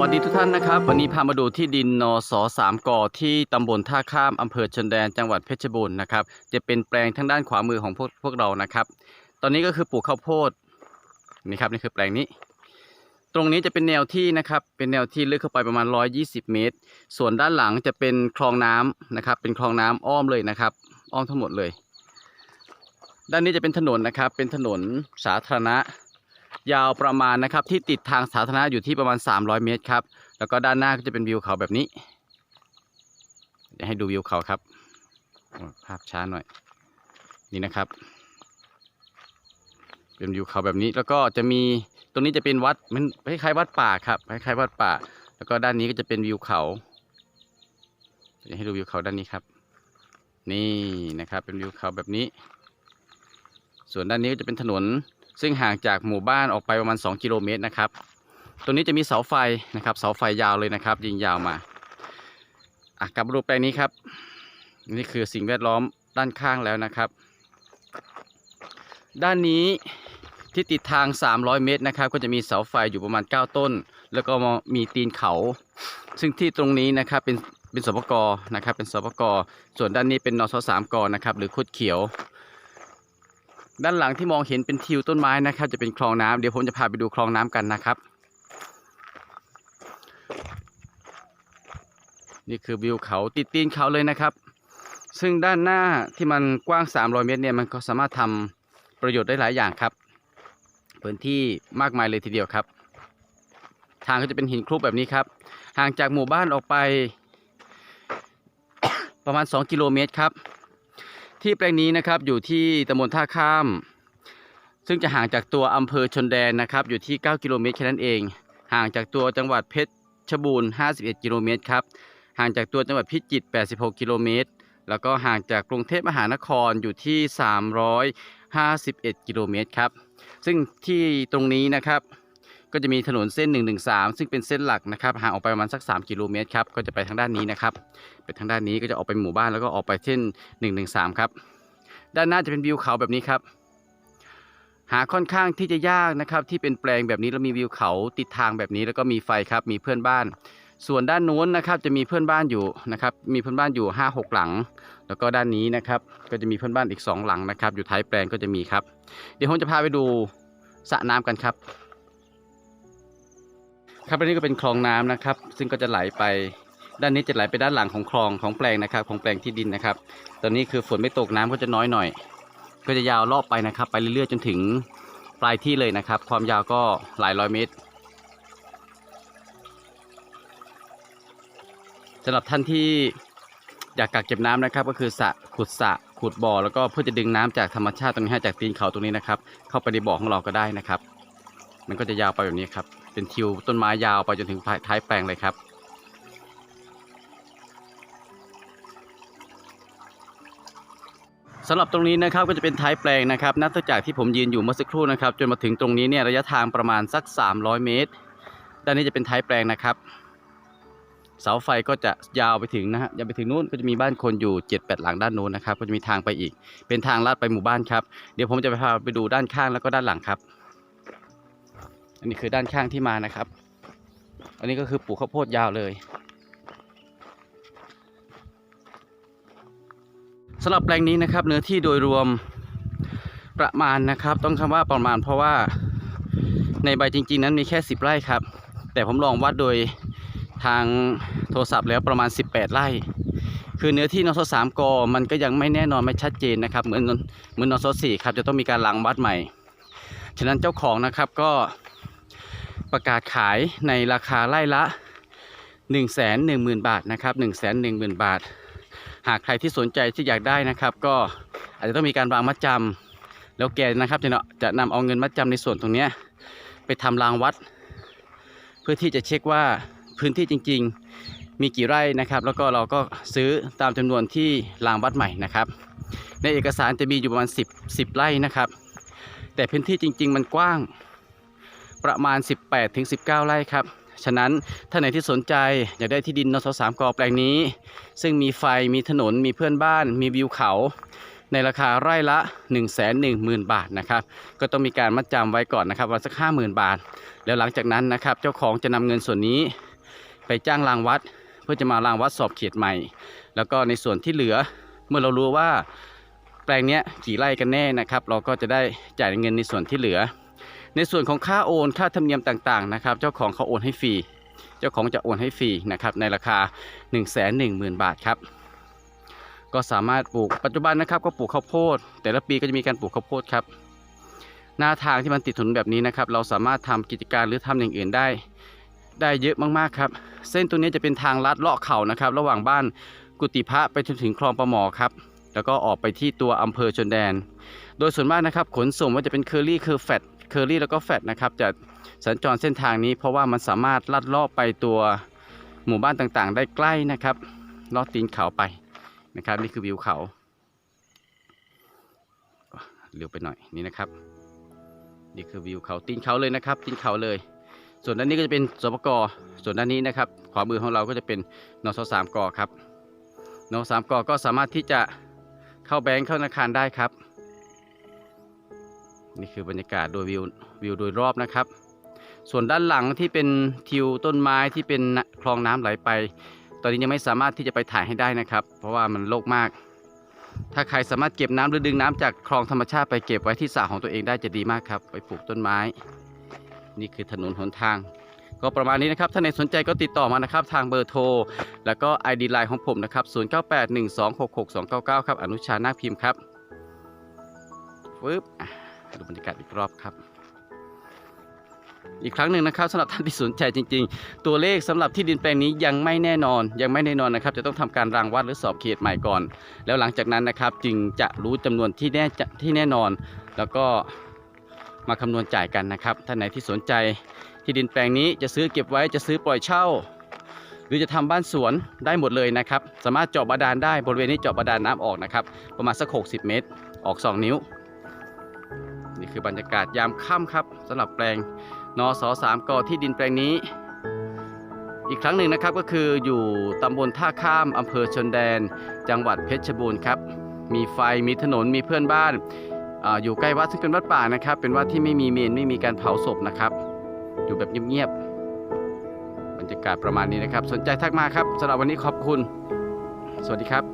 วัสดีทุกท่านนะครับ วันนี้พามาดูที่ดินนสสามกอที่ตำบลท่าข้ามอำเภอชนแดนจังหวัดเพชรบูรณ์นะครับ จะเป็นแปลงทางด้านขวามือของพวกพวกเรานะครับ ตอนนี้ก็คือปลูกข้าวโพดนี่ครับนี่คือแปลงนี้ ตรงนี้จะเป็นแนวที่นะครับ เป็นแนวที่ลึกเข้าไปประมาณ 120 เมตร ส่วนด้านหลังจะเป็นคลองน้ำนะครับ เป็นคลองน้ำอ้อมเลยนะครับ อ้อมทั้งหมดเลย ด้านนี้จะเป็นถนนนะครับ เป็นถนนสาธารณะ ยาวประมาณนะครับที่ติดทางสาธารณะอยู่ที่ประมาณ 300 เมตรครับ แล้วก็ด้านหน้าก็จะเป็นวิวเขาแบบนี้ เดี๋ยวให้ดูวิวเขาครับ ภาพช้าหน่อย นี่นะครับ เป็นวิวเขาแบบนี้ แล้วก็จะมีตรงนี้จะเป็นวัดมันคล้ายๆวัดป่าครับคล้ายๆวัดป่า แล้วก็ด้านนี้ก็จะเป็นวิวเขาเดี๋ยวให้ดูวิวเขาด้านนี้ครับ นี่นะครับเป็นวิวเขาแบบนี้ ส่วนด้านนี้ก็จะเป็นถนน ซึ่งห่างจากหมู่บ้านออกไปประมาณ 2 กิโลเมตรนะครับ ตรงนี้จะมีเสาไฟนะครับเสาไฟยาวเลยนะครับ ยิงยาวมาอะกลับมาดูแปลงนี้ครับ นี่คือสิ่งแวดล้อมด้านข้างแล้วนะครับ ด้านนี้ที่ติดทาง 300 เมตรนะครับ ก็จะมีเสาไฟอยู่ประมาณ 9 ต้น แล้วก็มีตีนเขา ซึ่งที่ตรงนี้นะครับเป็นเป็นสปกนะครับเป็นสปกส่วนด้านนี้เป็นนสสามกนะครับ หรือคุดเขียว ด้านหลังที่มองเห็นเป็นทิวต้นไม้นะครับ จะเป็นคลองน้ำเดี๋ยวผมจะพาไปดูคลองน้ำกันนะครับ นี่คือวิวเขาติดตีนเขาเลยนะครับ ซึ่งด้านหน้าที่มันกว้าง 300 เมตรเนี่ยมันก็สามารถทำประโยชน์ได้หลายอย่างครับ พื้นที่มากมายเลยทีเดียวครับ ทางก็จะเป็นหินคลุกแบบนี้ครับ ห่างจากหมู่บ้านออกไปประมาณ 2 กิโลเมตรครับ ที่แปลงนี้นะครับอยู่ที่ตำบลท่าข้าม ซึ่งจะห่างจากตัวอำเภอชนแดนนะครับอยู่ที่ 9 กิโลเมตรแค่นั้นเอง ห่างจากตัวจังหวัดเพชรชบูรณ์ 51 กิโลเมตรครับ ห่างจากตัวจังหวัดพิจิตร 86 กิโลเมตร แล้วก็ห่างจากกรุงเทพมหานครอยู่ที่ 351 กิโลเมตรครับ ซึ่งที่ตรงนี้นะครับ ก็จะมีถนนเส้น 113 ซึ่งเป็นเส้นหลักนะครับห่างออกไปประมาณสัก 3 กิโลเมตรครับก็จะไปทางด้านนี้นะครับไปทางด้านนี้ก็จะออกไปหมู่บ้านแล้วก็ออกไปเส้น 113 ครับ ด้านหน้าจะเป็นวิวเขาแบบนี้ครับ หาค่อนข้างที่จะยากนะครับ ที่เป็นแปลงแบบนี้แล้วมีวิวเขาติดทางแบบนี้แล้วก็มีไฟครับมีเพื่อนบ้าน ส่วนด้านโน้นนะครับจะมีเพื่อนบ้านอยู่นะครับมีเพื่อนบ้านอยู่ 5 6 หลัง แล้วก็ด้านนี้นะครับก็จะมีเพื่อนบ้านอีก 2 หลังนะครับ อยู่ท้ายแปลงก็จะมีครับ เดี๋ยวผมจะพาไปดูสระน้ำกันครับ ครับอันนี้ก็เป็นคลองน้ำนะครับ ซึ่งก็จะไหลไป ด้านนี้จะไหลไปด้านหลังของคลองของแปลงนะครับ ของแปลงที่ดินนะครับ ตอนนี้คือฝนไม่ตกน้ำก็จะน้อยหน่อย ก็จะยาวรอบไปนะครับ ไปเรื่อยๆจนถึงปลายที่เลยนะครับ ความยาวก็หลายร้อยเมตรสำหรับท่านที่อยากกักเก็บน้ำนะครับ ก็คือสะขุดสระขุดบ่อแล้วก็เพื่อจะดึงน้ำจากธรรมชาติตรงนี้จากตีนเขาตรงนี้นะครับ เข้าไปในบ่อของเราก็ได้นะครับ มันก็จะยาวไปแบบนี้ครับ เป็นทิวต้นไม้ยาวไปจนถึงท้ายแปลงเลยครับสำหรับตรงนี้นะครับก็จะเป็นท้ายแปลงนะครับนับจากที่ผมยืนอยู่เมื่อสักครู่นะครับ จนมาถึงตรงนี้เนี่ยระยะทางประมาณสัก 300 เมตร ด้านนี้จะเป็นท้ายแปลงนะครับ เสาไฟก็จะยาวไปถึงนะฮะยาวไปถึงนู้นก็จะมีบ้านคนอยู่ 7-8 หลังด้านนู้นนะครับ ก็จะมีทางไปอีก เป็นทางลาดไปหมู่บ้านครับ เดี๋ยวผมจะไปพาไปดูด้านข้างแล้วก็ด้านหลังครับ อันนี้คือด้านข้างที่มานะครับ อันนี้ก็คือปลูกข้าวโพดยาวเลยสำหรับแปลงนี้นะครับ เนื้อที่โดยรวมประมาณนะครับ ต้องคำว่าประมาณเพราะว่าในใบจริง ๆ นั้นมีแค่ 10 ไร่ครับ แต่ผมลองวัดโดยทางโทรศัพท์แล้วประมาณ 18 ไร่ คือเนื้อที่นสสามกมันก็ยังไม่แน่นอนไม่ชัดเจนนะครับ เหมือนเหมือนนสสี่ครับจะต้องมีการลังวัดใหม่ ฉะนั้นเจ้าของนะครับก็ ประกาศขายในราคาไร่ละ 1 1 0 0 0 0 บาทนะครับ1 1 0 0 0 0 บาท หากใครที่สนใจที่อยากได้นะครับ ก็อาจจะต้องมีการวางมัดจำแล้วแกนะครับจะเนาะจะนำเอาเงินมัดจำในส่วนตรงนี้ไปทำรางวัด เพื่อที่จะเช็คว่าพื้นที่จริง ๆมีกี่ไร่นะครับ แล้วก็เราก็ซื้อตามจำนวนที่รางวัดใหม่นะครับ ในเอกสารจะมีอยู่ประมาณ 10 10 ไร่นะครับ แต่พื้นที่จริง ๆ มันกว้าง ประมาณ 18ถึง19 ไร่ครับ ฉะนั้นท่านไหนที่สนใจอยากได้ที่ดินนสสามกอแปลงนี้ ซึ่งมีไฟมีถนนมีเพื่อนบ้าน มีวิวเขา ในราคาไร่ละ 1 1 0 0 0 0 บาทนะครับ ก็ต้องมีการมัดจำไว้ก่อนนะครับวันสัก 50,000 บาท แล้วหลังจากนั้นนะครับ เจ้าของจะนำเงินส่วนนี้ ไปจ้างรางวัด เพื่อจะมารางวัดสอบเขตใหม่ แล้วก็ในส่วนที่เหลือเมื่อเรารู้ว่าแปลงนี้กี่ไร่กันแน่นะครับ เราก็จะได้จ่ายเงินในส่วนที่เหลือ ในส่วนของค่าโอนค่าธรรมเนียมต่างๆนะครับ เจ้าของเขาโอนให้ฟรี เจ้าของจะโอนให้ฟรีนะครับในราคา 1 1 0 0 0 0 บาทครับ ก็สามารถปลูกปัจจุบันนะครับ ก็ปลูกข้าวโพด แต่ละปีก็จะมีการปลูกข้าวโพดครับ หน้าทางที่มันติดถนนแบบนี้นะครับ เราสามารถทำกิจการหรือทำอย่างอื่นได้ ได้เยอะมากๆครับ เส้นตรงนี้จะเป็นทางลัดเลาะเขานะครับ ระหว่างบ้านกุฏิพระไปจนถึงคลองประหมอครับแล้วก็ออกไปที่ตัวอำเภอชนแดน โดยส่วนมากนะครับ ขนส่งว่าจะเป็นเคอรี่คือแฟต เคอรี่แล้วก็แฟตนะครับจะสัญจรเส้นทางนี้ เพราะว่ามันสามารถลัดลาะไปตัวหมู่บ้านต่างๆ ได้ใกล้นะครับลอดตีนเขาไปนะครับนี่คือวิวเขาเร็วไปหน่อยนี่นะครับ นี่คือวิวเขาตีนเขาเลยนะครับตีนเขาเลย ส่วนด้านนี้ก็จะเป็นสปกส่วนด้านนี้นะครับ ขวามือของเราก็จะเป็นนสสามกครับนสามกก็สามารถที่จะเข้าแบงค์เข้าธนาคารได้ครับ นี่คือบรรยากาศโดยวิววิวโดยรอบนะครับ ส่วนด้านหลังที่เป็นทิวต้นไม้ที่เป็นคลองน้ำไหลไป ตอนนี้ยังไม่สามารถที่จะไปถ่ายให้ได้นะครับ เพราะว่ามันโลกมาก ถ้าใครสามารถเก็บน้ำหรือดึงน้ำจากคลองธรรมชาติไปเก็บไว้ที่สระของตัวเองได้จะดีมากครับ ไปปลูกต้นไม้ นี่คือถนนหนทาง ก็ประมาณนี้นะครับ ถ้าในสนใจก็ติดต่อมานะครับ ทางเบอร์โทร แล้วก็ ID ไลน์ของผมนะครับ0981266299 ครับ อนุชานาคพิมพ์ครับปึ๊บ ดูบรรยากาศอีกรอบครับ อีกครั้งหนึ่งนะครับสำหรับท่านที่สนใจจริง ๆ ตัวเลขสำหรับที่ดินแปลงนี้ยังไม่แน่นอน ยังไม่แน่นอนนะครับ จะต้องทำการรางวัดหรือสอบเขตใหม่ก่อน แล้วหลังจากนั้นนะครับ จึงจะรู้จำนวนที่แน่ที่แน่นอน แล้วก็มาคำนวณจ่ายกันนะครับท่านไหนที่สนใจที่ดินแปลงนี้จะซื้อเก็บไว้จะซื้อปล่อยเช่า หรือจะทำบ้านสวนได้หมดเลยนะครับ สามารถเจาะบาดาลได้บริเวณนี้เจาะบาดาลน้ำออกนะครับ ประมาณสัก 60 เมตร ออก 2 นิ้ว นี่คือบรรยากาศยามค่ำครับสำหรับแปลงนสสามกที่ดินแปลงนี้ อีกครั้งหนึ่งนะครับก็คืออยู่ตำบลท่าข้ามอำเภอชนแดน จังหวัดเพชรบูรณ์ครับ มีไฟมีถนนมีเพื่อนบ้านออยู่ใกล้วัดซึ่งเป็นวัดป่านะครับ เป็นวัดที่ไม่มีเมนไม่มีการเผาศพนะครับ อยู่แบบเงียบๆบรรยากาศประมาณนี้นะครับ สนใจทักมาครับสำหรับวันนี้ขอบคุณ สวัสดีครับ